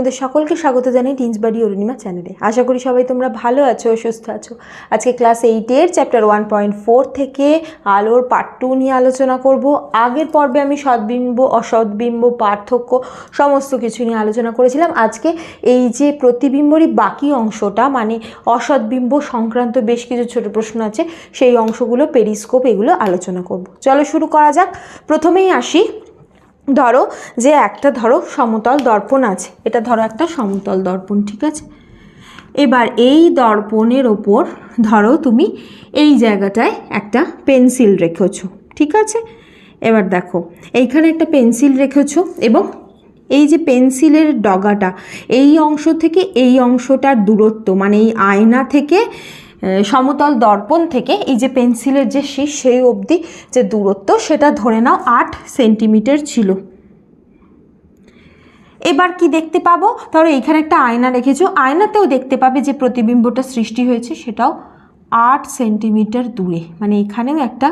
তোমাদের সকলকে স্বাগত জানাই টিন্সবাড়ি অরুণিমা চ্যানেলে। আশা করি সবাই তোমরা ভালো আছো, সুস্থ আছো। আজকে ক্লাস এইটের চ্যাপ্টার ওয়ান পয়েন্ট ফোর থেকে আলোর পার্ট টু নিয়ে আলোচনা করব। আগের পর্বে আমি সদ্বিম্ব, অসদ্বিম্ব, পার্থক্য সমস্ত কিছু নিয়ে আলোচনা করেছিলাম। আজকে এই যে প্রতিবিম্বরই বাকি অংশটা মানে অসদ্বিম্ব সংক্রান্ত বেশ কিছু ছোট প্রশ্ন আছে, সেই অংশগুলো পেরিস্কোপ এগুলো আলোচনা করব। চলো শুরু করা যাক। প্রথমেই আসি। ধরো যে একটা ধরো সমতল দর্পণ আছে। এটা ধরো একটা সমতল দর্পণ, ঠিক আছে? এবার এই দর্পণের ওপর ধরো তুমি এই জায়গাটায় একটা পেন্সিল রেখেছো, ঠিক আছে? এবার দেখো, এইখানে একটা পেন্সিল রেখেছো এবং এই যে পেন্সিলের ডগাটা, এই অংশ থেকে এই অংশটার দূরত্ব মানে এই আয়না থেকে সমতল দর্পণ থেকে এই যে পেন্সিলের যে শীষ, সেই অবধি যে দূরত্ব, সেটা ধরে নাও আট সেন্টিমিটার ছিল। এবার কি দেখতে পাবো? ধরো এইখানে একটা আয়না রেখেছো। আয়নাতেও দেখতে পাবে যে প্রতিবিম্বটা সৃষ্টি হয়েছে, সেটাও আট সেন্টিমিটার দূরে। মানে এখানেও একটা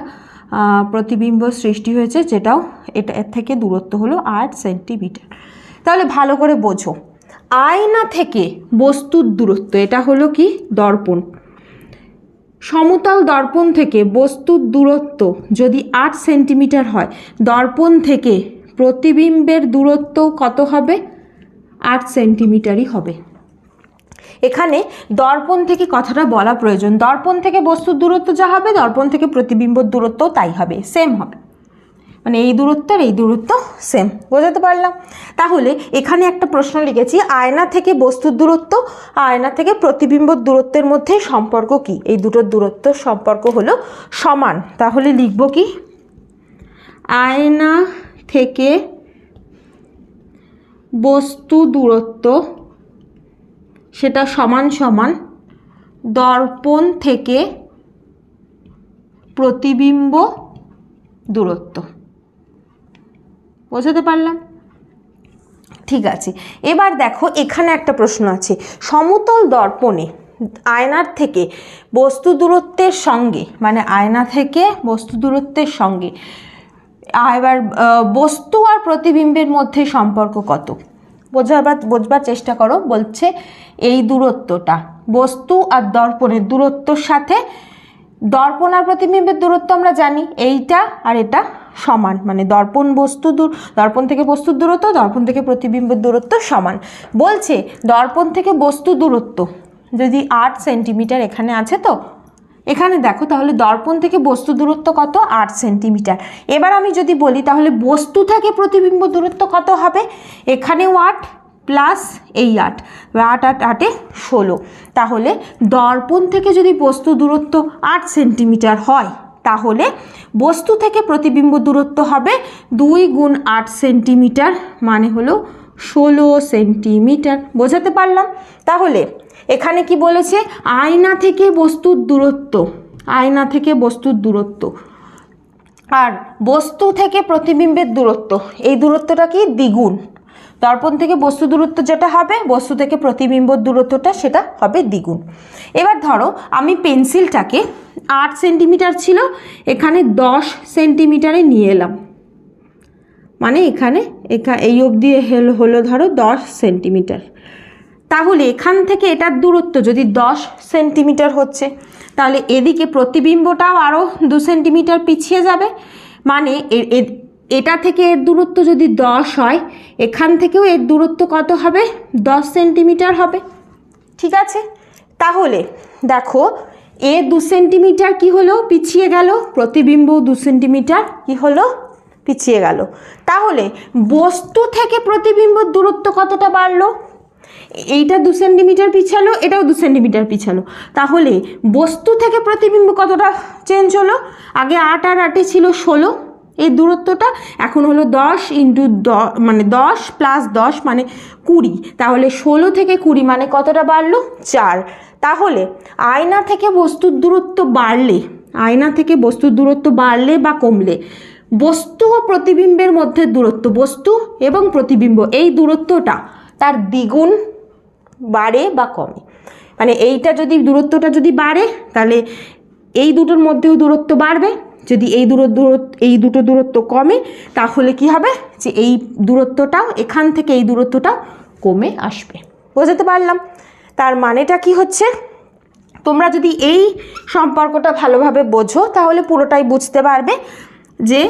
প্রতিবিম্ব সৃষ্টি হয়েছে, যেটাও এটা, এর থেকে দূরত্ব হলো আট সেন্টিমিটার। তাহলে ভালো করে বোঝো। আয়না থেকে বস্তুর দূরত্ব, এটা হলো কি? দর্পণ। সমতল দর্পণ থেকে বস্তুর দূরত্ব যদি আট সেন্টিমিটার হয়, দর্পণ থেকে প্রতিবিম্বের দূরত্ব কত হবে? আট সেন্টিমিটারই হবে। এখানে দর্পণ থেকে কথাটা বলা প্রয়োজন। দর্পণ থেকে বস্তুর দূরত্ব যা হবে, দর্পণ থেকে প্রতিবিম্বর দূরত্ব তাই হবে সেম হবে। মানে এই দূরত্ব আর এই দূরত্ব সেম বোঝাতে পারলাম? তাহলে এখানে একটা প্রশ্ন লিখেছি, আয়না থেকে বস্তুর দূরত্ব, আয়না থেকে প্রতিবিম্বর দূরত্বের মধ্যে সম্পর্ক কি? এই দুটোর দূরত্ব সম্পর্ক হলো সমান। তাহলে লিখব কি? আয়না থেকে বস্তু দূরত্ব, সেটা সমান সমান দর্পণ থেকে প্রতিবিম্ব দূরত্ব। বোঝাতে পারলাম? ঠিক আছে। এবার দেখো, এখানে একটা প্রশ্ন আছে। সমতল দর্পণে আয়নার থেকে বস্তু দূরত্বের সঙ্গে মানে আয়না থেকে বস্তু দূরত্বের সঙ্গে এবার বস্তু আর প্রতিবিম্বের মধ্যে সম্পর্ক কত? বোঝাবার, বোঝবার চেষ্টা করো। বলছে এই দূরত্বটা, বস্তু আর দর্পণের দূরত্বর সাথে দর্পণ আর প্রতিবিম্বের দূরত্ব আমরা জানি। এইটা আর এটা সমান। মানে দর্পণ বস্তু দূর দর্পণ থেকে বস্তুর দূরত্ব, দর্পণ থেকে প্রতিবিম্বের দূরত্ব সমান। বলছে, দর্পণ থেকে বস্তু দূরত্ব যদি আট সেন্টিমিটার এখানে আছে তো? এখানে দেখো, তাহলে দর্পণ থেকে বস্তু দূরত্ব কত? আট সেন্টিমিটার। এবার আমি যদি বলি, তাহলে বস্তু থেকে প্রতিবিম্ব দূরত্ব কত হবে? এখানেও আট প্লাস এই আট আট আট, আটে ষোলো। তাহলে দর্পণ থেকে যদি বস্তু দূরত্ব আট সেন্টিমিটার হয়, তাহলে বস্তু থেকে প্রতিবিম্ব দূরত্ব হবে দুই গুণ আট সেন্টিমিটার মানে হলো ষোলো সেন্টিমিটার। বোঝাতে পারলাম? তাহলে এখানে কি বলেছে? আয়না থেকে বস্তুর দূরত্ব, আয়না থেকে বস্তুর দূরত্ব। আর বস্তু থেকে প্রতিবিম্বের দূরত্ব, এই দূরত্বটা কি? দ্বিগুণ। দর্পণ থেকে বস্তু দূরত্ব যেটা হবে, বস্তু থেকে প্রতিবিম্বর দূরত্বটা সেটা হবে দ্বিগুণ। এবার ধরো, আমি পেন্সিলটাকে আট সেন্টিমিটার ছিল, এখানে দশ সেন্টিমিটারে নিয়ে এলাম। মানে এখানে, এখা, এই অবধি হলো হলো ধরো দশ সেন্টিমিটার। তাহলে এখান থেকে এটার দূরত্ব যদি দশ সেন্টিমিটার হচ্ছে, তাহলে এদিকে প্রতিবিম্বটাও আরও দু সেন্টিমিটার পিছিয়ে যাবে। মানে এটা থেকে এর দূরত্ব যদি দশ হয়, এখান থেকেও এর দূরত্ব কত হবে? দশ সেন্টিমিটার হবে। ঠিক আছে? তাহলে দেখো, এ দু সেন্টিমিটার কি হলো? পিছিয়ে গেল। প্রতিবিম্ব দু সেন্টিমিটার কি হলো? পিছিয়ে গেল। তাহলে বস্তু থেকে প্রতিবিম্বর দূরত্ব কতটা বাড়লো? এইটা দু সেন্টিমিটার পিছালো, এটাও দু সেন্টিমিটার পিছালো। তাহলে বস্তু থেকে প্রতিবিম্ব কতটা চেঞ্জ হলো? আগে আট আর আটে ছিল ষোলো এই দূরত্বটা এখন হলো দশ ইন্টু দ মানে দশ প্লাস দশ মানে কুড়ি। তাহলে ষোলো থেকে কুড়ি মানে কতটা বাড়লো? চার। তাহলে আয়না থেকে বস্তুর দূরত্ব বাড়লে, আয়না থেকে বস্তুর দূরত্ব বাড়লে বা কমলে, বস্তু ও প্রতিবিম্বের মধ্যে দূরত্ব, বস্তু এবং প্রতিবিম্ব, এই দূরত্বটা তার দ্বিগুণ বাড়ে বা কমে। মানে এইটা যদি দূরত্বটা যদি বাড়ে, তাহলে এই দুটোর মধ্যেও দূরত্ব বাড়বে যদি এই দূর দূরত্ব, এই দুটো দূরত্ব কমে, তাহলে কি হবে? যে এই দূরত্বটাও এখান থেকে এই দূরত্বটাও কমে আসবে। বোঝাতে পারলাম? তার মানেটা কি হচ্ছে? তোমরা যদি এই সম্পর্কটা ভালোভাবে বোঝো, তাহলে পুরোটাই বুঝতে পারবে যে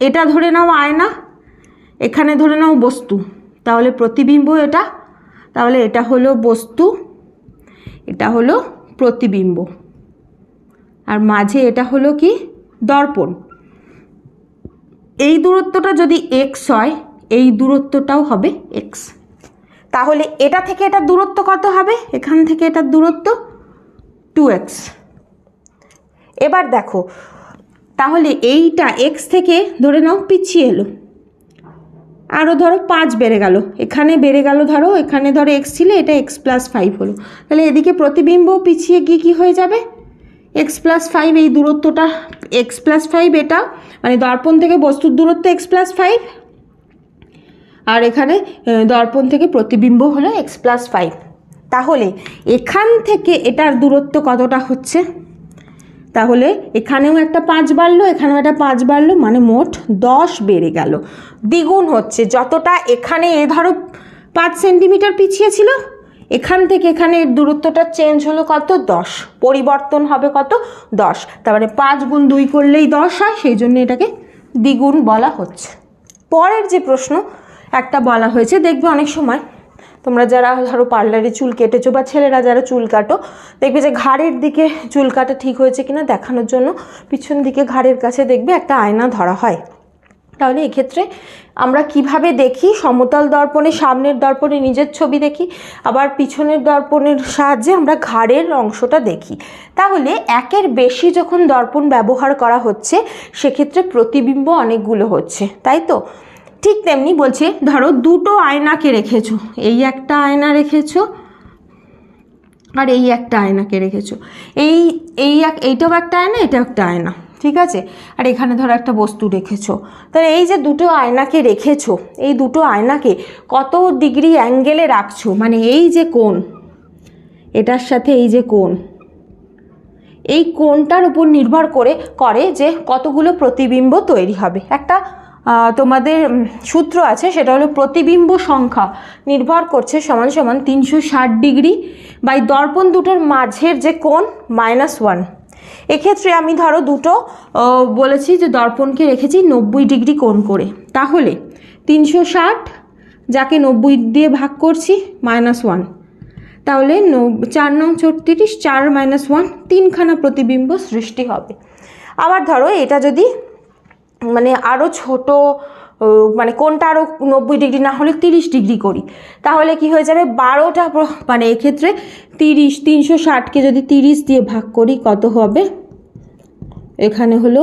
এটা ধরে নাও আয়না, এখানে ধরে নাও বস্তু। তাহলে প্রতিবিম্ব এটা, তাহলে এটা হলো বস্তু, এটা হলো প্রতিবিম্ব। আর মাঝে এটা হলো কি? দর্পণ। এই দূরত্বটা যদি এক্স হয়, এই দূরত্বটাও হবে এক্স তাহলে এটা থেকে এটার দূরত্ব কত হবে? এখান থেকে এটার দূরত্ব টু এক্স এবার দেখো, তাহলে এইটা এক্স থেকে ধরে নাও পিছিয়ে এলো। আরও ধরো পাঁচ বেড়ে গেল। এখানে বেড়ে গেল ধরো, এখানে ধরো এক্স ছিল, এটা এক্স প্লাস ফাইভ হলো। তাহলে এদিকে প্রতিবিম্ব পিছিয়ে গিয়ে কী হয়ে যাবে? এক্স প্লাস ফাইভ এই দূরত্বটা এক্স প্লাস ফাইভ এটা মানে দর্পণ থেকে বস্তুর দূরত্ব এক্স প্লাস ফাইভ আর এখানে দর্পণ থেকে প্রতিবিম্ব হলো এক্স প্লাস ফাইভ তাহলে এখান থেকে এটার দূরত্ব কতটা হচ্ছে? তাহলে এখানেও একটা পাঁচ বাড়লো, এখানেও একটা পাঁচ বাড়লো মানে মোট দশ বেড়ে গেল। দ্বিগুণ হচ্ছে, যতটা এখানে, এ ধরো পাঁচ সেন্টিমিটার পিছিয়ে ছিল এখান থেকে এখানে দূরত্বটা চেঞ্জ হলো কত? দশ। পরিবর্তন হবে কত? দশ। তার মানে পাঁচ গুণ দুই করলেই দশ হয়, সেই জন্য এটাকে দ্বিগুণ বলা হচ্ছে। পরের যে প্রশ্ন, একটা বলা হয়েছে, দেখবে অনেক সময় তোমরা যারা ধরো পার্লারে চুল কেটেছো বা ছেলেরা যারা চুল কাটো, দেখবে যে ঘাড়ের দিকে চুল কাটা ঠিক হয়েছে কিনা দেখানোর জন্য পিছন দিকে ঘাড়ের কাছে দেখবে একটা আয়না ধরা হয়। তাহলে এক্ষেত্রে আমরা কীভাবে দেখি? সমতল দর্পণে, সামনের দর্পণে নিজের ছবি দেখি, আবার পিছনের দর্পণের সাহায্যে আমরা ঘাড়ের অংশটা দেখি। তাহলে একের বেশি যখন দর্পণ ব্যবহার করা হচ্ছে, সেক্ষেত্রে প্রতিবিম্ব অনেকগুলো হচ্ছে, তাই তো? ঠিক তেমনি বলছে, ধরো দুটো আয়নাকে রেখেছো, এই একটা আয়না রেখেছো আর এই একটা আয়নাকে রেখেছো। এই এই এইটাও একটা আয়না, এটাও একটা আয়না। ঠিক আছে? আর এখানে ধরো একটা বস্তু রেখেছো। তাহলে এই যে দুটো আয়নাকে রেখেছো, এই দুটো আয়নাকে কত ডিগ্রি অ্যাঙ্গেলে রাখছো? মানে এই যে কোণ, এটার সাথে এই যে কোণ, এই কোণটার উপর নির্ভর করে করে যে কতগুলো প্রতিবিম্ব তৈরি হবে। একটা তোমাদের সূত্র আছে, সেটা হলো প্রতিবিম্ব সংখ্যা নির্ভর করছে সমান সমান তিনশো ষাট ডিগ্রি বাই দর্পণ দুটোর মাঝের যে কোণ, মাইনাস ওয়ান। এক্ষেত্রে আমি ধরো দুটো বলেছি যে দর্পণকে রেখেছি নব্বই ডিগ্রি কোণ করে। তাহলে তিনশো ষাট যাকে নব্বই দিয়ে ভাগ করছি মাইনাস ওয়ান তাহলে চার নং ছত্রিশ চার মাইনাস ওয়ান তিনখানা প্রতিবিম্ব সৃষ্টি হবে। আবার ধরো এটা যদি মানে আরও ছোট মানে কোনটা আরও নব্বই ডিগ্রি না হলে তিরিশ ডিগ্রি করি। তাহলে কি হয়ে যাবে? বারোটা মানে এক্ষেত্রে তিরিশ, তিনশো ষাটকে যদি তিরিশ দিয়ে ভাগ করি, কত হবে? এখানে হলো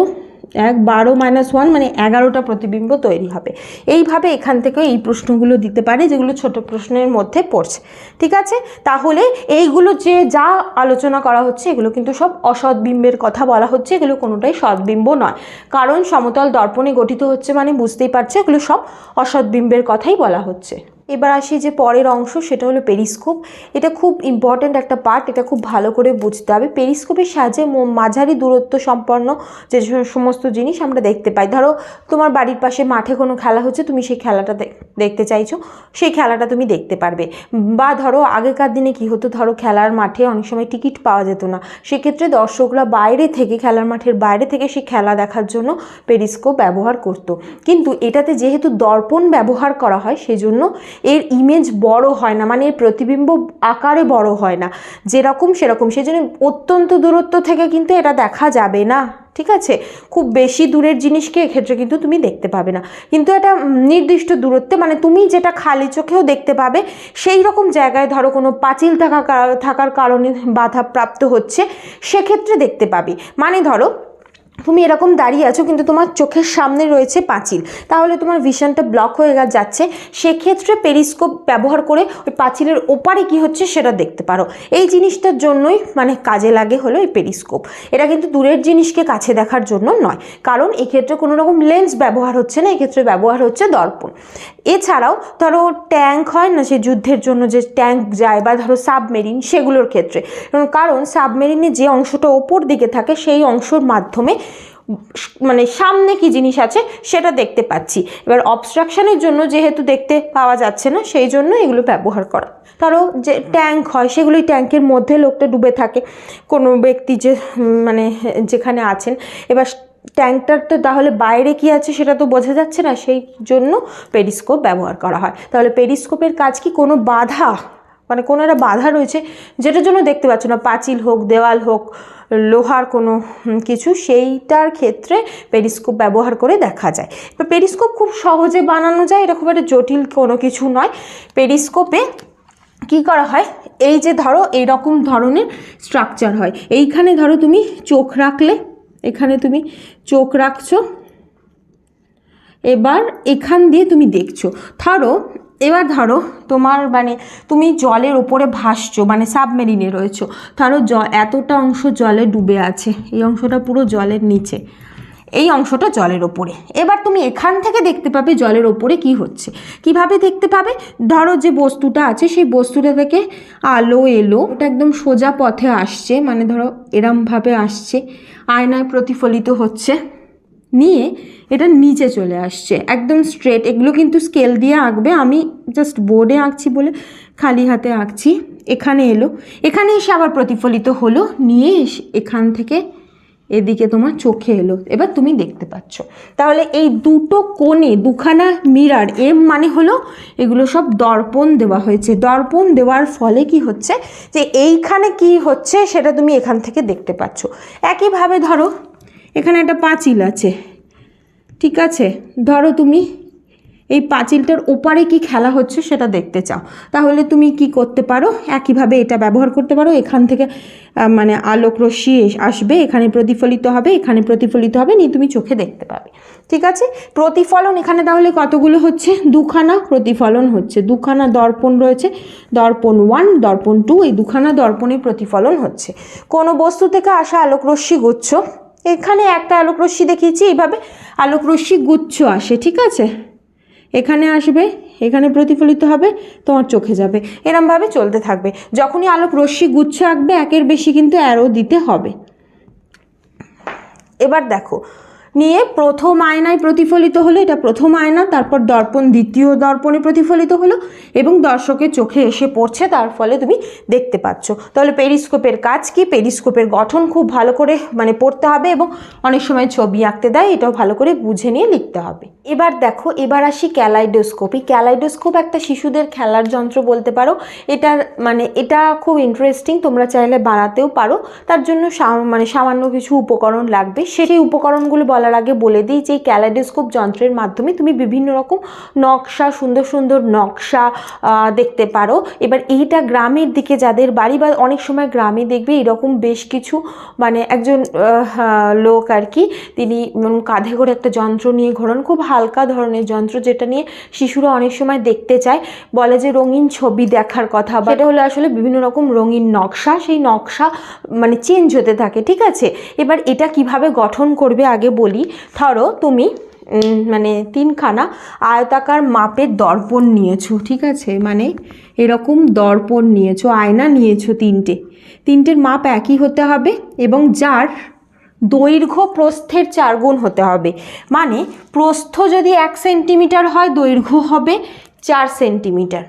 এক বারো মাইনাস ওয়ান মানে এগারোটা প্রতিবিম্ব তৈরি হবে। এইভাবে এখান থেকে এই প্রশ্নগুলো দিতে পারে, যেগুলো ছোট প্রশ্নের মধ্যে পড়ছে। ঠিক আছে? তাহলে এইগুলো যে যা আলোচনা করা হচ্ছে, এগুলো কিন্তু সব অসৎবিম্বের কথা বলা হচ্ছে, এগুলো কোনোটাই সৎবিম্ব নয়। কারণ সমতল দর্পণে গঠিত হচ্ছে মানে বুঝতেই পারছে, এগুলো সব অসৎবিম্বের কথাই বলা হচ্ছে। এবার আসি যে পরের অংশ, সেটা হলো পেরিস্কোপ এটা খুব ইম্পর্ট্যান্ট একটা পার্ট এটা খুব ভালো করে বুঝতে হবে। পেরিস্কোপের সাহায্যে মাঝারি দূরত্ব সম্পন্ন যে সমস্ত জিনিস আমরা দেখতে পাই। ধরো, তোমার বাড়ির পাশে মাঠে কোনো খেলা হচ্ছে, তুমি সেই খেলাটা দেখতে চাইছো, সেই খেলাটা তুমি দেখতে পারবে। বা ধরো, আগেকার দিনে কি হতো, ধরো খেলার মাঠে অনেক সময় টিকিট পাওয়া যেত না। সেক্ষেত্রে দর্শকরা বাইরে থেকে, খেলার মাঠের বাইরে থেকে সেই খেলা দেখার জন্য পেরিস্কোপ ব্যবহার করতো। কিন্তু এটাতে যেহেতু দর্পণ ব্যবহার করা হয়, সেজন্য এর ইমেজ বড় হয় না মানে এর প্রতিবিম্ব আকারে বড় হয় না। যেরকম সেরকম, সেজন্য অত্যন্ত দূরত্ব থেকে কিন্তু এটা দেখা যাবে না, ঠিক আছে? খুব বেশি দূরের জিনিসকে এক্ষেত্রে কিন্তু তুমি দেখতে পাবে না। কিন্তু এটা নির্দিষ্ট দূরত্বে মানে তুমি যেটা খালি চোখেও দেখতে পাবে, সেই রকম জায়গায় ধরো কোনো পাঁচিল থাকা থাকার কারণে বাধা প্রাপ্ত হচ্ছে, সেক্ষেত্রে দেখতে পাবে। মানে ধরো তুমি এরকম দাঁড়িয়ে আছো, কিন্তু তোমার চোখের সামনে রয়েছে পাঁচিল। তাহলে তোমার ভিশনটা ব্লক হয়ে যাচ্ছে। সেক্ষেত্রে পেরিস্কোপ ব্যবহার করে ওই পাঁচিলের ওপারে কি হচ্ছে সেটা দেখতে পারো। এই জিনিসটার জন্যই মানে কাজে লাগে হলো এই পেরিস্কোপ এটা কিন্তু দূরের জিনিসকে কাছে দেখার জন্য নয়। কারণ এক্ষেত্রে কোনো রকম লেন্স ব্যবহার হচ্ছে না, এক্ষেত্রে ব্যবহার হচ্ছে দর্পণ। এছাড়াও ধরো ট্যাঙ্ক হয় না সে যুদ্ধের জন্য যে ট্যাঙ্ক যায় বা ধরো সাবমেরিন সেগুলোর ক্ষেত্রে। কারণ সাবমেরিনে যে অংশটা ওপর দিকে থাকে, সেই অংশের মাধ্যমে মানে সামনে কি জিনিস আছে সেটা দেখতে পাচ্ছি। এবার অবস্ট্রাকশানের জন্য যেহেতু দেখতে পাওয়া যাচ্ছে না, সেই জন্য এগুলো ব্যবহার করা। ধরো যে ট্যাঙ্ক হয় সেগুলোই ট্যাঙ্কের মধ্যে লোকটা ডুবে থাকে। কোনো ব্যক্তি যে মানে যেখানে আছেন। এবার ট্যাঙ্কটার তো তাহলে বাইরে কি আছে সেটা তো বোঝা যাচ্ছে না, সেই জন্য পেরিস্কোপ ব্যবহার করা হয়। তাহলে পেরিস্কোপের কাজ কি কোনো বাধা মানে কোনো একটা বাধা রয়েছে যেটার জন্য দেখতে পাচ্ছ না। পাঁচিল হোক, দেওয়াল হোক, লোহার কোনো কিছু সেইটার ক্ষেত্রে পেরিস্কোপ ব্যবহার করে দেখা যায়। এবার পেরিস্কোপ খুব সহজে বানানো যায়, এটা খুব একটা জটিল কোনো কিছু নয়। পেরিস্কোপে কি করা হয়? এই যে ধরো এই রকম ধরনের স্ট্রাকচার হয়। এইখানে ধরো তুমি চোখ রাখলে, এখানে তুমি চোখ রাখছো, এবার এখান দিয়ে তুমি দেখছ। ধরো এবার ধরো তোমার মানে তুমি জলের ওপরে ভাসছো মানে সাবমেরিনে রয়েছো। ধরো জ, এতটা অংশ জলে ডুবে আছে, এই অংশটা পুরো জলের নিচে। এই অংশটা জলের ওপরে এবার তুমি এখান থেকে দেখতে পাবে জলের ওপরে কি হচ্ছে। কীভাবে দেখতে পাবে? ধরো যে বস্তুটা আছে, সেই বস্তুটা থেকে আলো এলো। ওটা একদম সোজা পথে আসছে মানে ধরো এরমভাবে আসছে। আয়নায় প্রতিফলিত হচ্ছে। নিয়ে এটা নিচে চলে আসছে। একদম স্ট্রেট এগুলো কিন্তু স্কেল দিয়ে আঁকবে। আমি জাস্ট বোর্ডে আঁকছি বলে খালি হাতে আঁকছি। এখানে এলো। এখানে এসে আবার প্রতিফলিত হলো। নিয়ে এখান থেকে এদিকে তোমার চোখে এলো। এবার তুমি দেখতে পাচ্ছ। তাহলে এই দুটো কোণে দুখানা মিরার এম মানে হলো এগুলো সব দর্পণ দেওয়া হয়েছে। দর্পণ দেওয়ার ফলে কি হচ্ছে? যে এইখানে কি হচ্ছে সেটা তুমি এখান থেকে দেখতে পাচ্ছ। একইভাবে ধরো এখানে একটা পাঁচিল আছে। ঠিক আছে? ধরো তুমি এই পাঁচিলটার ওপারে কি খেলা হচ্ছে সেটা দেখতে চাও। তাহলে তুমি কি করতে পারো? একইভাবে এটা ব্যবহার করতে পারো। এখান থেকে মানে আলোক রশ্মি আসবে। এখানে প্রতিফলিত হবে, এখানে প্রতিফলিত হবে, নিয়ে তুমি চোখে দেখতে পাবে। ঠিক আছে? প্রতিফলন এখানে তাহলে কতগুলো হচ্ছে? দুখানা প্রতিফলন হচ্ছে। দুখানা দর্পণ রয়েছে। দর্পণ ওয়ান দর্পণ টু এই দুখানা দর্পণে প্রতিফলন হচ্ছে। কোনো বস্তু থেকে আসা আলোক রশ্মি গুচ্ছ। এখানে একটা আলোক রশ্মি দেখিয়েছি, এইভাবে আলোক রশ্মি গুচ্ছ আসে, ঠিক আছে? এখানে আসবে, এখানে প্রতিফলিত হবে, তোমার চোখে যাবে, এরমভাবে চলতে থাকবে। যখনই আলোক রশ্মি গুচ্ছ আঁকবে, একের বেশি কিন্তু অ্যারো দিতে হবে। এবার দেখো নিয়ে প্রথম আয়নায় প্রতিফলিত হলো, এটা প্রথম আয়না, তারপর দর্পণ, দ্বিতীয় দর্পণে প্রতিফলিত হলো এবং দর্শকের চোখে এসে পড়ছে, তার ফলে তুমি দেখতে পাচ্ছ। তাহলে পেরিস্কোপের কাজ কি? পেরিস্কোপের গঠন খুব ভালো করে মানে পড়তে হবে এবং অনেক সময় ছবি আঁকতে দেয়, এটাও ভালো করে বুঝে নিয়ে লিখতে হবে। এবার দেখো, এবার আসি ক্যালাইডোস্কোপ। এই ক্যালাইডোস্কোপ একটা শিশুদের খেলার যন্ত্র বলতে পারো। এটার মানে এটা খুব ইন্টারেস্টিং তোমরা চাইলে বানাতেও পারো। তার জন্য মানে সামান্য কিছু উপকরণ লাগবে। সেই উপকরণগুলো বলার আগে বলে দিই যে এই যন্ত্রের মাধ্যমে তুমি বিভিন্ন রকম নকশা, সুন্দর সুন্দর নকশা দেখতে পারো। এবার এইটা গ্রামের দিকে যাদের বাড়ি বা অনেক সময় গ্রামে দেখবে এরকম বেশ কিছু মানে একজন লোক আর কি, তিনি কাঁধে করে একটা যন্ত্র নিয়ে ঘোরান, খুব হালকা ধরনের যন্ত্র যেটা নিয়ে শিশুরা অনেক সময় দেখতে চায়। বলে যে রঙিন ছবি দেখার কথা বা এটা হলো আসলে বিভিন্ন রকম রঙিন নকশা, সেই নকশা মানে চেঞ্জ হতে থাকে, ঠিক আছে? এবার এটা কীভাবে গঠন করবে আগে বলি। ধরো তুমি মানে তিনখানা আয়তাকার মাপের দর্পণ নিয়েছো, ঠিক আছে? মানে এরকম দর্পণ নিয়েছো, আয়না নিয়েছো তিনটে। তিনটের মাপ একই হতে হবে এবং যার দৈর্ঘ্য প্রস্থের চার গুণ হতে হবে। মানে প্রস্থ যদি এক সেন্টিমিটার হয়, দৈর্ঘ্য হবে চার সেন্টিমিটার।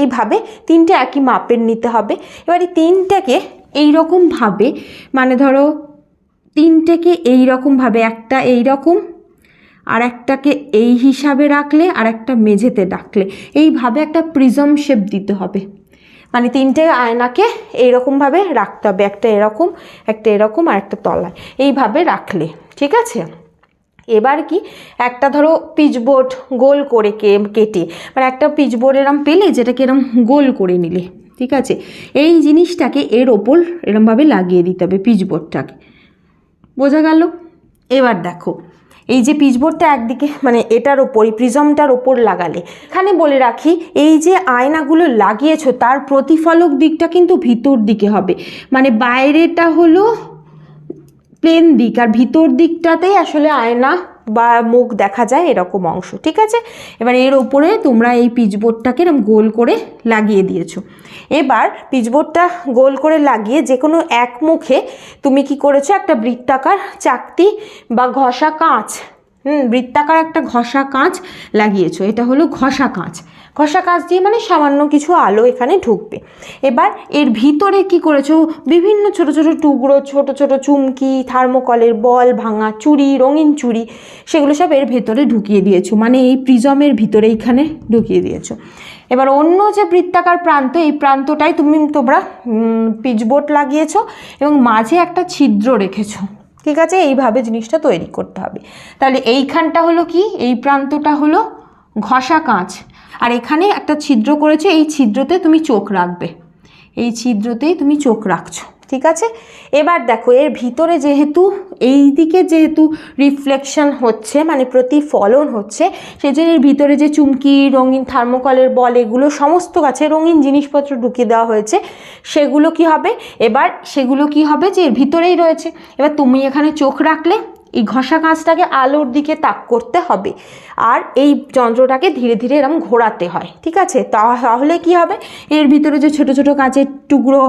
এইভাবে তিনটে একই মাপের নিতে হবে। এবার এই তিনটাকে এইরকমভাবে মানে ধরো তিনটেকে এই রকমভাবে একটা এই রকম আর একটাকে এই হিসাবে রাখলে আর একটা মেঝেতে রাখলে এইভাবে একটা প্রিজম শেপ দিতে হবে। মানে তিনটে আয়নাকে এইরকমভাবে রাখতে হবে, একটা এরকম একটা এরকম আর একটা তলায়। এইভাবে রাখলে, ঠিক আছে? এবার কি? একটা ধরো পিচবোর্ড গোল করে কে, কেটে মানে একটা পিচবোর্ড এরম পেলে যেটাকে এরম গোল করে নিলে, ঠিক আছে? এই জিনিসটাকে এর ওপর এরমভাবে লাগিয়ে দিতে হবে পিচবোর্ডটাকে বোঝা গেল? এবার দেখো, এই যে পিচবোর্ডটা একদিকে মানে এটার ওপরই, প্রিজমটার ওপর লাগালে। এখানে বলে রাখি, এই যে আয়নাগুলো লাগিয়েছো, তার প্রতিফলক দিকটা কিন্তু ভিতর দিকে হবে। মানে বাইরেটা হলো প্লেন দিক আর ভিতর দিকটাতেই আসলে আয়না বা মুখ দেখা যায় এরকম অংশ, ঠিক আছে? এবার এর ওপরে তোমরা এই পিচবোর্ডটাকে এরকম গোল করে লাগিয়ে দিয়েছ। এবার পিচবোর্ডটা গোল করে লাগিয়ে যে কোনো এক মুখে তুমি কি করেছ? একটা বৃত্তাকার চাকতি বা ঘষা কাঁচ, হুম, বৃত্তাকার একটা ঘষা কাঁচ লাগিয়েছো। এটা হলো ঘষা কাঁচ। ঘষা কাঁচ দিয়ে মানে সামান্য কিছু আলো এখানে ঢুকবে। এবার এর ভিতরে কি করেছ? বিভিন্ন ছোট ছোট টুকরো, ছোট ছোট চুমকি, থার্মোকলের বল ভাঙা চুড়ি, রঙিন চুড়ি, সেগুলো সব এর ভেতরে ঢুকিয়ে দিয়েছ। মানে এই প্রিজমের ভিতরে এইখানে ঢুকিয়ে দিয়েছ। এবার অন্য যে বৃত্তাকার প্রান্ত, এই প্রান্তটাই তুমি তোমরা পিচবোর্ড লাগিয়েছো এবং মাঝে একটা ছিদ্র রেখেছো। ঠিক আছে? এইভাবে জিনিসটা তৈরি করতে হবে। তাহলে এইখানটা হলো কি? এই প্রান্তটা হলো ঘষা কাঁচ। আর এখানে একটা ছিদ্র করেছে, এই ছিদ্রতে তুমি চোখ রাখবে। এই ছিদ্রতেই তুমি চোখ রাখছো, ঠিক আছে? এবার দেখো, এর ভিতরে যেহেতু, এই দিকে যেহেতু রিফ্লেকশন হচ্ছে মানে প্রতিফলন হচ্ছে সেই জন্য এর ভিতরে যে চুমকি, রঙিন থার্মোকলের বল, এগুলো সমস্ত গাছে রঙিন জিনিসপত্র ঢুকিয়ে দেওয়া হয়েছে, সেগুলো কি হবে? এবার সেগুলো কি হবে? যে এর ভিতরেই রয়েছে। এবার তুমি এখানে চোখ রাখলে ঘষা কাঁচটাকে আলোর দিকে তাক করতে হবে। আর এই যন্ত্রটাকে ধীরে ধীরে এরম ঘোরাতে হয়, ঠিক আছে? তাহলে কি হবে? এর ভিতরে যে ছোট ছোট কাঁচের টুকরো,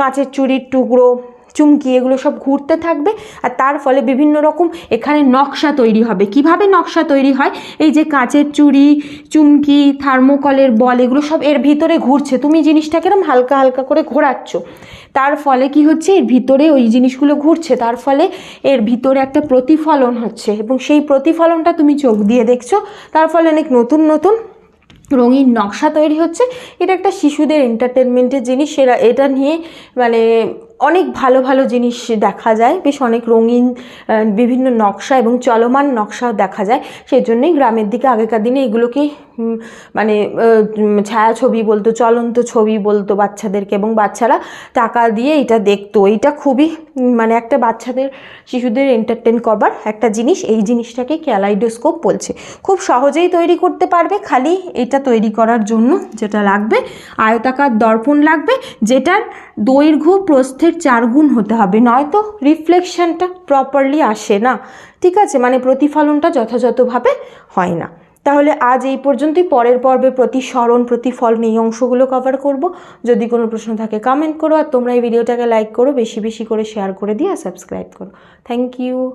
কাঁচের চুরির টুকরো চুমকি, এগুলো সব ঘুরতে থাকবে আর তার ফলে বিভিন্ন রকম এখানে নকশা তৈরি হবে। কীভাবে নকশা তৈরি হয়? এই যে কাঁচের চুড়ি, চুমকি, থার্মোকলের বল, এগুলো সব এর ভিতরে ঘুরছে। তুমি জিনিসটাকে এরকম হালকা হালকা করে ঘোরাচ্ছ। তার ফলে কি হচ্ছে? এর ভিতরে ওই জিনিসগুলো ঘুরছে। তার ফলে এর ভিতরে একটা প্রতিফলন হচ্ছে এবং সেই প্রতিফলনটা তুমি চোখ দিয়ে দেখছ। তার ফলে অনেক নতুন নতুন রঙিন নকশা তৈরি হচ্ছে। এটা একটা শিশুদের এন্টারটেনমেন্টের জিনিস। সেটা এটা নিয়ে মানে অনেক ভালো ভালো জিনিস দেখা যায় বেশ অনেক রঙিন বিভিন্ন নকশা এবং চলমান নকশাও দেখা যায়। সেই জন্যই গ্রামের দিকে আগেকার দিনে এগুলোকে মানে আহ, উম, ছায়াছবি বলতো চলন্ত ছবি বলতো বাচ্চাদেরকে এবং বাচ্চারা টাকা দিয়ে এটা দেখতো। এটা খুবই মানে একটা বাচ্চাদের শিশুদের এন্টারটেন করবার একটা জিনিস। এই জিনিসটাকে ক্যালাইডোস্কোপ বলছে। খুব সহজেই তৈরি করতে পারবে খালি এটা তৈরি করার জন্য যেটা লাগবে। আয়তাকার দর্পণ লাগবে যেটার দৈর্ঘ্য প্রস্থের চার গুণ হতে হবে। নয়তো রিফ্লেকশানটা প্রপারলি আসে না। ঠিক আছে? মানে প্রতিফলনটা যথাযথভাবে হয় না। তাহলে আজ এই পর্যন্তই। পরের পর্বে প্রতিসরণ প্রতিফলন এই অংশগুলো কভার করব। যদি কোনো প্রশ্ন থাকে কমেন্ট করো। আর তোমরা এই ভিডিওটাকে লাইক করো, বেশি বেশি করে শেয়ার করে দিয়ে আর সাবস্ক্রাইব করো। Thank you